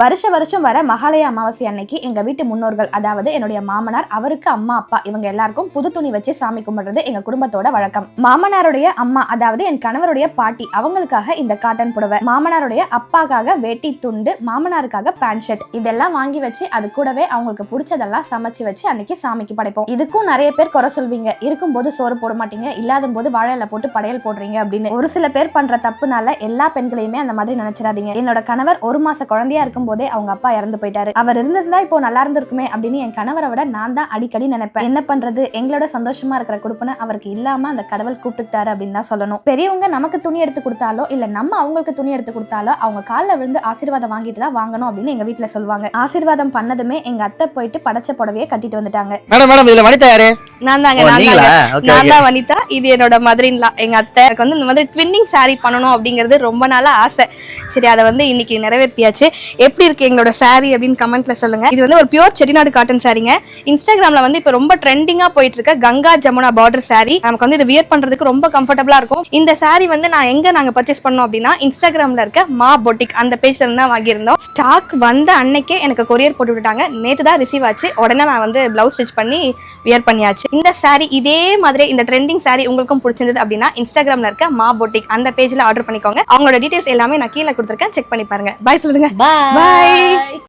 வருஷ வருஷம் வர மகாலய அமாவாசை அன்னைக்கு எங்க வீட்டு முன்னோர்கள் அதாவது என்னுடைய மாமனார் அவருக்கு அம்மா அப்பா இவங்க எல்லாருக்கும் புது துணி வச்சு சாமி கும்பிடுறது எங்க குடும்பத்தோட வழக்கம். மாமனாருடைய அம்மா அதாவது என் கணவருடைய பாட்டி அவங்களுக்காக இந்த காட்டன் புடவை மாமனாருடைய அப்பாக்காக வேட்டி துண்டு மாமனாருக்காக பேண்ட் ஷர்ட் இதெல்லாம் வாங்கி வச்சு அது கூடவே அவங்களுக்கு பிடிச்சதெல்லாம் சமைச்சு வச்சு அன்னைக்கு சாமிக்கு படைப்போம். இதுக்கும் நிறைய பேர் குறை சொல்வீங்க. இருக்கும்போது சோறு போட மாட்டீங்க. இல்லாத போது வாழை போட்டு படையல் போடுறீங்க அப்படின்னு. ஒரு சில பேர் பண்ற தப்புனால எல்லா பெண்களையுமே அந்த மாதிரி நினைச்சிடாதீங்க. என்னோட கணவர் ஒரு மாச குழந்தையா இருக்கும் போதே அவங்க அப்பா இறந்து போயிட்டாரு. அவர் இருந்திருந்தா இப்போ நல்லா இருந்திருக்குமே அப்படின்னு என் கணவரை விட நான் தான் அடிக்கடி நினைப்பேன். என்ன பண்றது? எங்களோட சந்தோஷமா இருக்கிற கொடுப்பனை அவருக்கு இல்லாம அந்த கடவுள் கூப்பிட்டுட்டாரு அப்படின்னு தான் சொல்லணும். பெரியவங்க நமக்கு துணி எடுத்து கொடுத்தாலோ இல்ல நம்ம அவங்களுக்கு துணி எடுத்து கொடுத்தாலோ அவங்க காலில் விழுந்து ஆசீர்வாதம் வாங்கிட்டு தான் வாங்கணும் அப்படின்னு எங்க வீட்ல சொல்லுவாங்க. ஆசீர்வாதம் பண்ணதுமே எங்க அத்தை போயிட்டு படைச்ச புடவையை கட்டிட்டு வந்துட்டாங்க. மேடம் மேடம் இதுல வனிதா யாரு? நான் தாங்க நான் தாங்க. தான் வனிதா. இது என்னோட மதரின்லா எங்க அத்தை. எனக்கு வந்து இந்த மாதிரி ட்வின்னிங் saree பண்ணணும் அப்படிங்கிறது ரொம்ப நாளா ஆசை. சரி அதை வந்து இன்னைக்கு நிறைவேற்றியாச்சு எப்படி இருக்கு எங்களோட saree அப்படின்னு கமெண்ட்ல சொல்லுங்க. இது வந்து ஒரு பியூர் செட்டிநாடு காட்டன் சாரீங்க இன்ஸ்டாகிராம்ல வந்து இப்போ ரொம்ப ட்ரெண்டிங்கா போயிட்டு இருக்க கங்கா ஜமுனா பார்டர் saree. நமக்கு வந்து இது வியர் பண்றதுக்கு ரொம்ப கம்ஃபர்டபுளா இருக்கும். இந்த saree வந்து நான் எங்க நாங்க பர்ச்சேஸ் பண்ணோம் அப்படின்னா இன்ஸ்டாகிராம்ல இருக்க மா பொட்டிக் அந்த பேஜ்ல இருந்து தான் வாங்கியிருந்தோம். ஸ்டாக் வந்த அன்னைக்கே எனக்கு கொரியர் போட்டு விட்டாங்க நேத்து தான் ரிசீவ் ஆச்சு. உடனே நான் வந்து பிளவுஸ் ஸ்டிச் பண்ணி வியர் பண்ணியாச்சு. இந்த saree இதே மாதிரி இந்த ட்ரெண்டிங் saree உங்களுக்கும் பிடிச்சிருந்தது அப்படின்னா இன்ஸ்டாகிராம்ல இருக்க மா பொட்டிக் அந்த பேஜ்ல ஆர்டர் பண்ணிக்கோங்க. அவங்களோட டீடைல்ஸ் எல்லாமே நான் கீழே கொடுத்துருக்கேன். செக் பண்ணி பாருங்க. பாய் சொல்லுங்க. பாய் பாய்